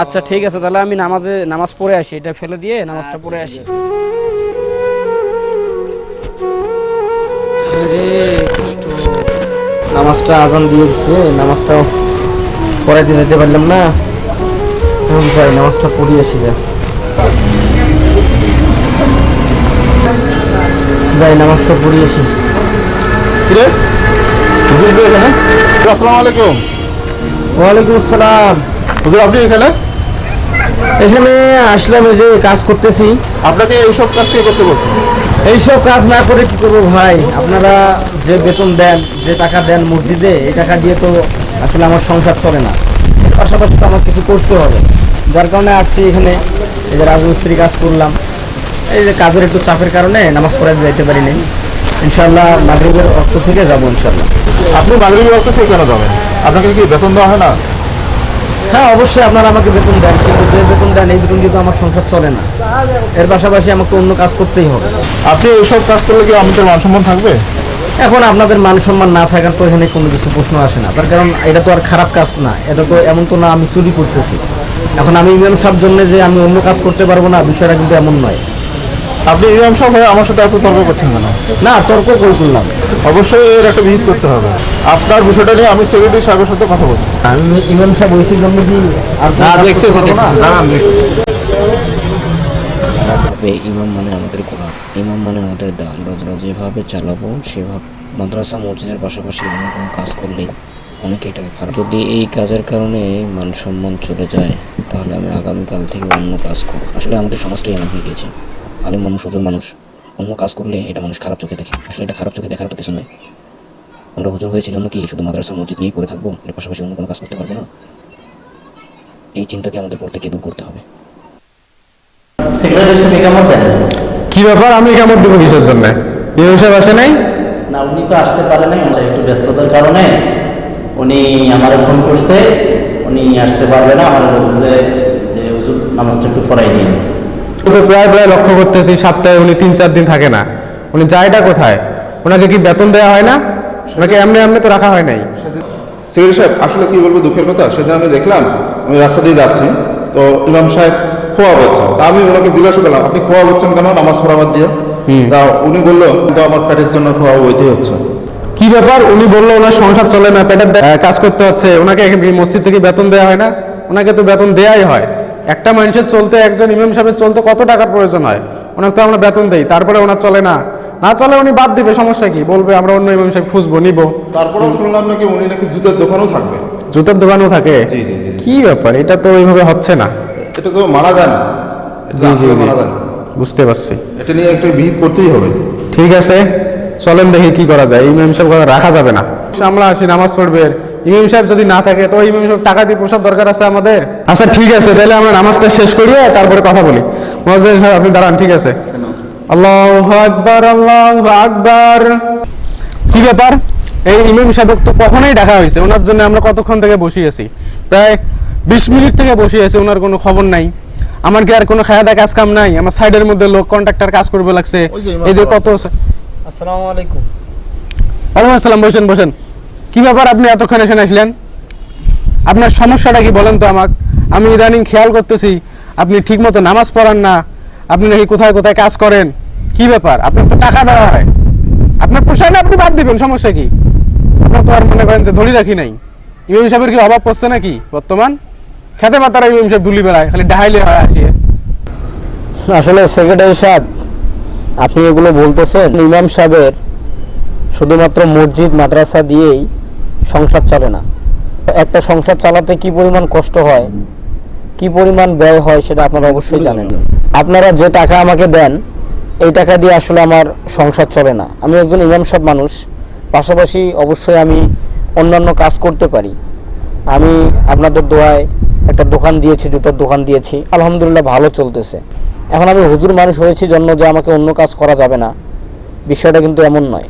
আচ্ছা ঠিক আছে তাহলে আমি নামাজে নামাজ পড়ে আসি। এটা ফেলে দিয়ে নামাজটা পড়ে আসি। নামাজটা আজান দিয়ে দিচ্ছে নামাজটা পড়াইতে যেতে পারলাম না। এখন যাই নামাজটা পড়ি আসি যা। যাই নামাজটা পড়ি আসি। আসসালামু আলাইকুম। ওয়ালাইকুম আসসালাম। আপনি এখানে? এখানে আসলাম এই যে কাজ করতেছি। আপনাকে এইসব কাজ কে করতে বলছে? এইসব কাজ না করে কি করব ভাই? আপনারা যে বেতন দেন যে টাকা দেন মসজিদে এই টাকা দিয়ে তো আসলে আমার সংসার চলে না। এর পাশাপাশি তো আমার কিছু করতে হবে। যার কারণে আসছি এখানে। এই যে রাজমিস্ত্রি কাজ করলাম। এই যে কাজের একটু চাপের কারণে নামাজ পড়াতে যাইতে পারিনি। ইনশাল্লাহ মাগরিবের অর্থ থেকে যাব ইনশাল্লাহ আপনি মাগরিবের রক্ত থেকে কেন যাবেন? আপনাকে কি বেতন দেওয়া হয় না? হ্যাঁ অবশ্যই আপনারা আমাকে বেতন দেন কিন্তু যে বেতন দেন এই বেতন দিয়ে তো আমার সংসার চলে না। এর পাশাপাশি আমাকে অন্য কাজ করতেই হবে। আপনি এইসব কাজ করলে কি আমাদের মান সম্মান থাকবে? এখন আপনাদের মান সম্মান না থাকার তো এখানে কোনো কিছু প্রশ্ন আসে না। তার কারণ এটা তো আর খারাপ কাজ না এটা তো এমন তো না আমি চুরি করতেছি। এখন আমি ইমাম সাহেব জন্য যে আমি অন্য কাজ করতে পারব না বিষয়টা কিন্তু এমন নয়। আপনি ইমাম সাহেব হয়ে আমার সাথে এত তর্ক করছেন কেন? না তর্ক করলাম। অবশ্যই এর একটা বিহিত করতে হবে। আপনার বিষয়টা নিয়ে আমি সেক্রেটারি সাহেবের সাথে কথা বলছি। আমি ইমাম সাহেব ওইসির জন্য কি না? দাঁড়ান ভাবে ইমাম মানে আমাদের গোলাপ ইমাম মানে আমাদের দেওয়াল আমরা যেভাবে চালাবো সেভাবে মাদ্রাসা মসজিদের পাশাপাশি অন্য কোনো কাজ করলেই অনেকে এটাকে খারাপ। যদি এই কাজের কারণে মান সম্মান চলে যায় তাহলে আমি আগামীকাল থেকে অন্য কাজ করব। আসলে আমাদের সমাজটাই এমন হয়ে গিয়েছে আলিম মানুষ ওজন মানুষ। অন্য কাজ করলে এটা মানুষ খারাপ চোখে দেখে। আসলে এটা খারাপ চোখে দেখার তো কিছু নয়। আমরা হুজুর হয়েছে জন্য কি শুধু মাদ্রাসা মসজিদ নিয়েই পড়ে থাকব? এর পাশাপাশি অন্য কোনো কাজ করতে পারব না? এই চিন্তাকে আমাদের প্রত্যেককে দূর করতে হবে। সেক্রেটারি সাহেব কি ব্যাপার? আমি কেমন দেবো কিসের জন্য? ইমাম সাহেব আসে নাই? না উনি তো আসতে পারে নাই। একটু ব্যস্ততার কারণে উনি আমারে ফোন করছে। উনি আসতে পারবে না। আমার বলছে যে যে হুজুর নামাজটা একটু পড়াই নিয়ে তো প্রায় প্রায় লক্ষ্য করতেছি সপ্তাহে উনি তিন চার দিন থাকে না। উনি যায়টা কোথায়? ওনাকে কি বেতন দেওয়া হয় না? ওনাকে এমনি এমনি তো রাখা হয় নাই। সেক্রেটারি সাহেব আসলে কি বলব দুঃখের কথা সেদিন আমি দেখলাম আমি রাস্তা দিয়ে যাচ্ছি তো ইমাম সাহেব খোয়া বলছেন। তা আমি ওনাকে জিজ্ঞাসা করলাম আপনি খোয়া বলছেন কেন? নামাজ পড়াবার দিয়ে? তা উনি বলল তো আমার পেটের জন্য খোয়া বইতেই হচ্ছে। কি ব্যাপার? উনি বলল ওনার সংসার চলে না পেটের কাজ করতে হচ্ছে। ওনাকে মসজিদ থেকে বেতন দেওয়া হয় না? ওনাকে তো বেতন দেওয়াই হয়। একটা মানুষের চলতে একজন ইমাম সাহেবের চলতে কত টাকার প্রয়োজন হয়? ওনাকে তো আমরা বেতন দেই তারপরে ওনার চলে না। না চলে উনি বাদ দিবে সমস্যা কি? বলবে আমরা অন্য ইমাম সাহেব খুঁজবো নিবো। তারপরেও শুনলাম নাকি উনি নাকি জুতের দোকানও থাকবে? জুতোর দোকানও থাকে। কি ব্যাপার? এটা তো ওইভাবে হচ্ছে না। এটা তো মারা যায় না। জি জি জি। বুঝতে পারছি। এটা নিয়ে একটা বিহিত করতেই হবে। ঠিক আছে চলেন দেখি কি করা যায়। ইমাম সাহেব রাখা যাবে না। আমরা আসি নামাজ পড়বে। ইমাম সাহেব যদি না থাকে তো ইমাম সাহেব টাকা দিয়ে পোষার দরকার আছে আমাদের? আচ্ছা ঠিক আছে তাহলে আমরা নামাজটা শেষ করিয়ে তারপরে কথা বলি। মহাজন সাহেব আপনি দাঁড়ান ঠিক আছে। আল্লাহ আকবার আল্লাহ আকবার। কি ব্যাপার? এই ইমাম সাহেব তো কখনোই ডাকা হয়েছে ওনার জন্য আমরা কতক্ষণ থেকে বসে আছি? প্রায় বিশ মিনিট থেকে বসে আছি ওনার কোনো খবর নাই। আমার কি আর কোনো খায়াদা কাজ কাম নাই? আমার সাইডের মধ্যে লোক কন্ট্রাক্টর কাজ করবে লাগছে। যে কত আসসালামু আলাইকুম। ওয়ালাইকুম আসসালাম বসেন বসেন। কি ব্যাপার আপনি এতক্ষণ এসে আসলেন? আপনার সমস্যাটা কি বলেন তো আমাকে? আমি ইদানিং খেয়াল করতেছি, আপনি ঠিক মতো নামাজ পড়ান না, আপনি নাকি কোথায় কোথায় কাজ করেন? কি ব্যাপার? আপনার তো টাকা দেওয়া হয়। আপনার পোষায় আপনি বাদ দিবেন, সমস্যা কি? আপনার তো আর মনে করেন যে ধরি রাখি নাই। ইমাম সাহেবের কি অভাব পড়ছে নাকি বর্তমান? খেতে পাতারা ইমাম সাহেব ডুলি বেড়ায়, খালি ডাহাইলে হয় আসিয়ে আসলে সেক্রেটারি সাহেব, আপনি এগুলো বলতেছেন, ইমাম সাহেবের শুধুমাত্র মসজিদ, মাদ্রাসা দিয়েই সংসার চলে না। একটা সংসার চালাতে কি পরিমাণ কষ্ট হয়, কি পরিমাণ ব্যয় হয় সেটা আপনারা অবশ্যই জানেন। আপনারা যে টাকা আমাকে দেন, এই টাকা দিয়ে আসলে আমার সংসার চলে না। আমি একজন ইমাম সব মানুষ, পাশাপাশি অবশ্যই আমি অন্যান্য কাজ করতে পারি। আমি আপনাদের দোয়ায় একটা দোকান দিয়েছি, জুতোর দোকান দিয়েছি, আলহামদুলিল্লাহ ভালো চলতেছে। এখন আমি হুজুর মানুষ হয়েছি জন্য যে আমাকে অন্য কাজ করা যাবে না, বিষয়টা কিন্তু এমন নয়।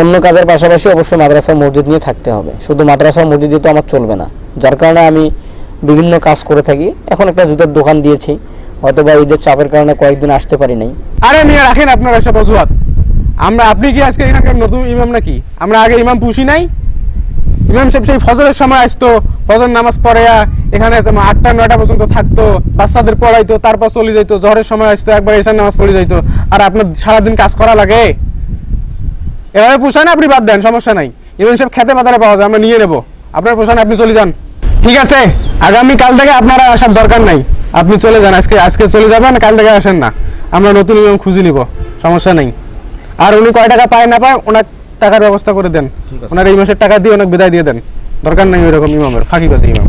অন্য কাজের পাশাপাশি অবশ্যই মাদ্রাসা মসজিদ নিয়ে থাকতে হবে। শুধু মাদ্রাসা মসজিদ দিয়ে তো আমার চলবে না। যার কারণে আমি বিভিন্ন কাজ করে থাকি। এখন একটা জুতার দোকান দিয়েছি। হয়তো বা ঈদের চাপের কারণে কয়েকদিন আসতে পারি নাই। আরে নিয়ে রাখেন আপনার এসব অজুহাত আমরা, আপনি কি আজকে এখানকার নতুন ইমাম নাকি? আমরা আগে ইমাম পুষি নাই? ইমাম সাহেব সেই ফজরের সময় আসতো, ফজর নামাজ পড়ে এখানে আটটা, নয়টা পর্যন্ত থাকতো, বাচ্চাদের পড়াইতো, তারপর চলে যাইতো, জহরের সময় আসতো, একবার এসার নামাজ পড়ে যাইতো। আর আপনার সারাদিন কাজ করা লাগে? এভাবে পোষায় না আপনি বাদ দেন সমস্যা নাই। ইমাম সাহেব খেতে পাতারে পাওয়া যায় আমরা নিয়ে নেব। আপনার পোষান আপনি চলে যান। ঠিক আছে আগামী কাল থেকে আপনারা আসার দরকার নাই। আপনি চলে যান আজকে আজকে চলে যাবেন কাল থেকে আসেন না। আমরা নতুন ইমাম খুঁজে নিব সমস্যা নেই। আর উনি কয় টাকা পায় না পায় ওনার টাকার ব্যবস্থা করে দেন। ওনার এই মাসের টাকা দিয়ে অনেক বিদায় দিয়ে দেন। দরকার নেই ওইরকম ইমামের ফাঁকি বাজে ইমাম।